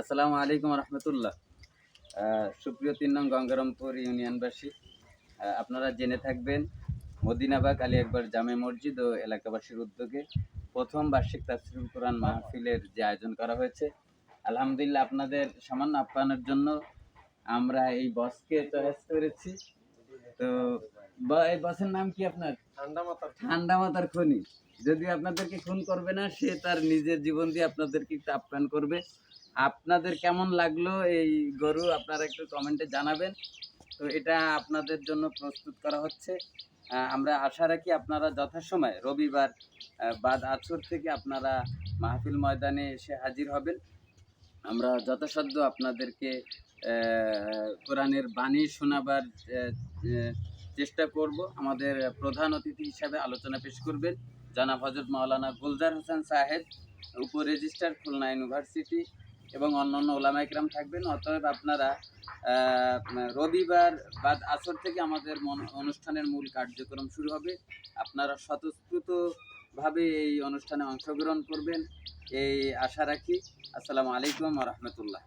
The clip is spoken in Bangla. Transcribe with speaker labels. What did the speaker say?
Speaker 1: আসসালামু আলাইকুম রহমতুল্লাহ। সুপ্রিয় তিন নং গঙ্গারামপুর ইউনিয়নবাসী আপনারা জেনে থাকবেন, মদিনাবাগ আলী একবার জামে মসজিদ ও এলাকাবাসীর উদ্যোগে প্রথম বার্ষিক তাসরিম কোরআন মাহফিলের যে আয়োজন করা হয়েছে, আলহামদুলিল্লাহ আপনাদের সামান্য আপ্যায়নের জন্য আমরা এই বসকে চয়েস করেছি। তো ব- এই বসের নাম কি আপনার?
Speaker 2: ঠান্ডা মাথার
Speaker 1: ঠান্ডা মাথার খনি। যদি আপনাদেরকে খুন করবে না সে তার নিজের জীবন দিয়ে আপনাদেরকে একটু আপ্যায়ন করবে। আপনাদের কেমন লাগল এই গরু আপনারা একটু কমেন্টে জানাবেন। তো এটা আপনাদের জন্য প্রস্তুত করা হচ্ছে। আমরা আশা রাখি আপনারা যথাসময়ে রবিবার বাদ আছর থেকে আপনারা মাহফিল ময়দানে এসে হাজির হবেন। আমরা যথাসাধ্য আপনাদেরকে কোরআনের বাণী শোনাবার চেষ্টা করব আমাদের প্রধান অতিথি হিসাবে আলোচনা পেশ করবেন। জনাব হজরত মাওলানা গুলজার হোসেন সাহেব উপ রেজিস্ট্রার খুলনা ইউনিভার্সিটি এবং অন্যান্য ওলামা থাকবেন। অতএব আপনারা রবিবার বাদ আসর থেকে আমাদের অনুষ্ঠানের মূল কার্যক্রম শুরু হবে। আপনারা স্বতঃস্ফূর্তভাবে এই অনুষ্ঠানে অংশগ্রহণ করবেন। এই আশা রাখি। আসসালামু আলাইকুম রহমতুল্লাহ।